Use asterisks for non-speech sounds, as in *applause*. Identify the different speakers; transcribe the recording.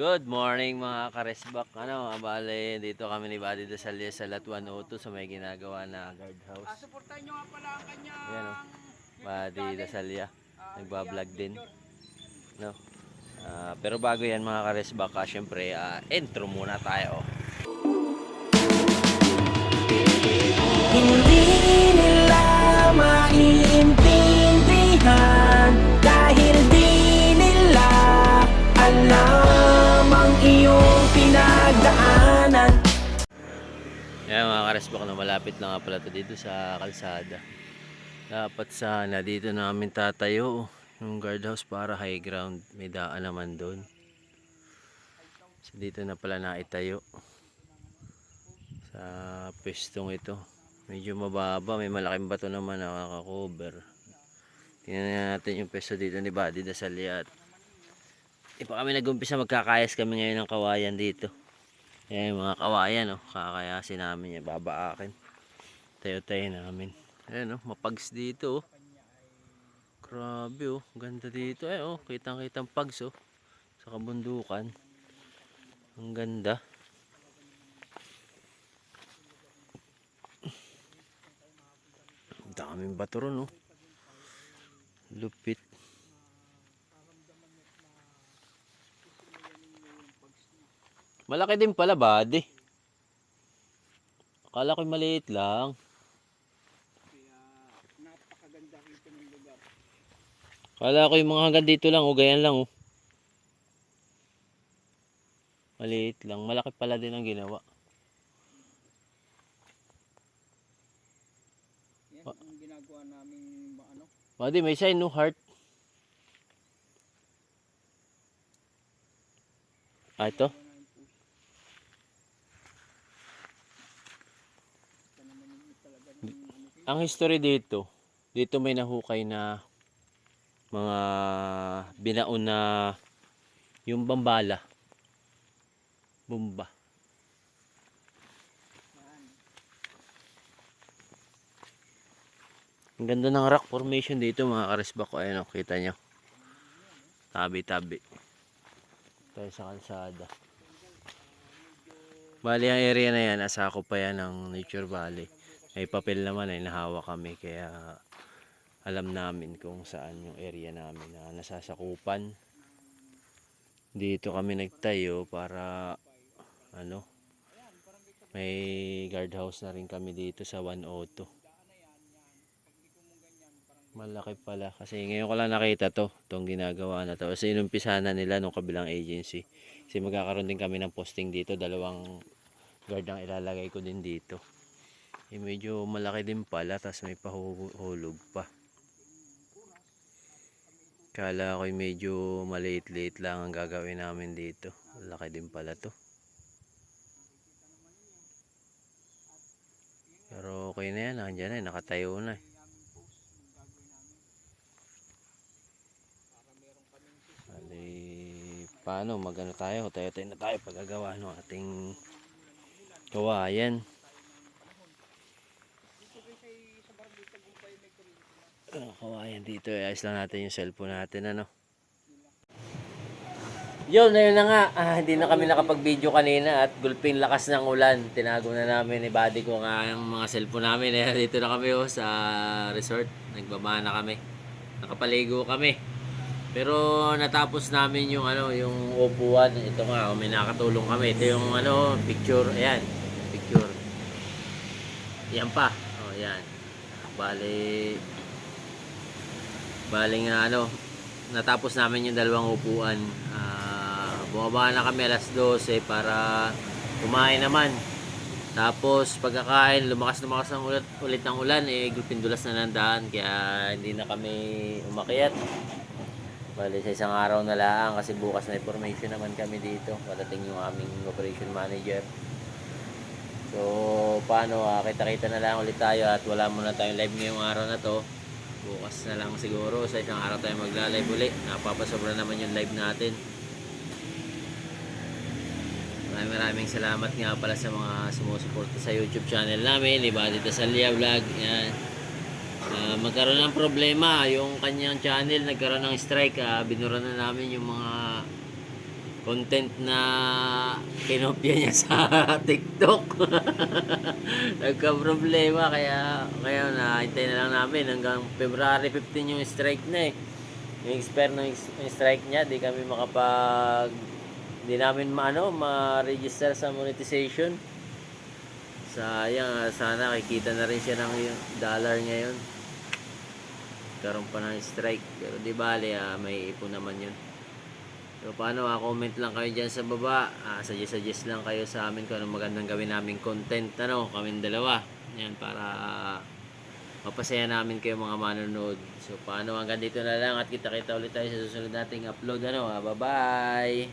Speaker 1: Good morning mga karesbak. Ano, bale, dito kami ni Buddy Dasalya sa Lat 102 sa may ginagawa na guardhouse.
Speaker 2: Ah, suportahan nyo nga pala ang kanyang
Speaker 1: Ayan o, Buddy Dasalya. Nagbablog din. No? Ah, pero bago yan mga karesbak, ah, syempre, ah, intro muna tayo. Mga karesbak, no, malapit lang nga pala to dito sa kalsada. Dapat sana dito namin tatayo yung guardhouse para high ground. May daan naman doon. So dito na pala naitayo. Sa pwestong ito. Medyo mababa. May malaking bato naman na nakaka-cover. Tingnan natin yung pwesto dito ni Buddy Dasalia. Di pa kami nag-umpisa magkakayas kami ngayon ng kawayan dito. Ayan yung mga kawayan, oh. Kakayasin namin yan. Babaakin. Tayo-tayo namin. Ayan, oh. Mapags dito, oh. Grabe, oh. Ganda dito. Ayan, oh. Kitang-kitang pags, oh. Sa kabundukan. Ang ganda. Daming bato ron, oh. Lupit. Malaki din pala, buddy. Akala ko maliit lang.
Speaker 2: Kaya napakaganda rito ng lugar.
Speaker 1: Akala ko yung mga hanggang dito lang, o ganyan lang, oh. Maliit lang. Malaki pala din ang ginawa.
Speaker 2: Yan ang ginagawa namin ba, ano.
Speaker 1: Buddy, may sign, no? Heart. Ah. Ito
Speaker 2: naman yung talaga ng ano.
Speaker 1: Ang history dito, dito may nahukay na mga binaon na yung bambala. Bumba.
Speaker 2: Yan.
Speaker 1: Ang ganda ng rock formation dito mga karesbak ko. Ayan o, kita nyo. Tabi-tabi. Tayo sa kalsada. Bali ang area na yan, asako pa yan ng Nature Valley. May papel naman ay nahawa kami kaya alam namin kung saan yung area namin na nasasakupan. Dito kami nagtayo para ano may guardhouse na rin kami dito sa 102. Malaki pala. Kasi ngayon ko lang nakita to. Itong ginagawa na to. Kasi inumpisa na nila nung kabilang agency. Kasi magkakaroon din kami ng posting dito. Dalawang guard ang ilalagay ko din dito. Eh, medyo malaki din pala. Tapos may pahulog pa. Kala ko medyo maliit-liit lang ang gagawin namin dito. Laki din pala to. Pero okay na yan. Nandiyan na. eh, Nakatayo na eh. Paano magano tayo? Tayo-tayo na tayo paggagawa ng ating kawayan. Ah, kawayan dito. eh. Ayos lang natin yung cellphone natin. Ano? Yun, ayun na nga. Ah, hindi na kami nakapag-video kanina at gulping lakas ng ulan. Tinago na namin ni Buddy ko nga ang mga cellphone namin. Eh, dito na kami oh, sa resort. Nagbaba na kami. Nakapaligo kami. Pero natapos namin yung ano, yung upuan. Ito nga, oh, may nakatulong kami. Ito yung ano, picture. Ayan, picture. Yan pa. Oh, yan. Bali Bali nga ano, natapos namin yung dalawang upuan. Ah, bumaba na kami alas 12 para kumain naman. Tapos pagkakain, lumakas lumakas ng ulit, ulit ng ulan, eh pindulas na ng daan kaya hindi na kami umakyat. Bali sa isang araw na lang kasi bukas may formation naman kami dito. Patating yung aming operation manager. So, paano, ah, kita-kita na lang ulit tayo at wala muna tayong live ngayong araw na to. Bukas na lang siguro, sa isang araw tayo magla-live ulit. Napapasobra naman yung live natin. Maraming maraming salamat nga pala sa mga sumusuporta sa YouTube channel namin. Libati Tasalia Vlog. Yan. Ah, magkaroon ng problema yung kanyang channel nagkaroon ng strike ah, binura na namin yung mga content na kinopya niya sa *laughs* TikTok. *laughs* Nagka-problema kaya kaya na na lang namin hanggang February 15 yung strike na eh. Yung expire ng strike niya, di kami makapag di namin maano ma-register sa monetization. Sayang, ah, sana kikita na rin siya ng dollar ngayon. Karoon pa ng strike. Pero di bale, ah, may ipon naman yun. So, paano, ah, comment lang kayo dyan sa baba. Ah, suggest, suggest lang kayo sa amin kung anong magandang gawin namin content. Ano, kami dalawa. Yan, para ah, mapasaya namin kayo mga manonood. So, paano, hanggang dito na lang at kita-kita ulit tayo sa susunod nating upload. Ano, ah, bye-bye!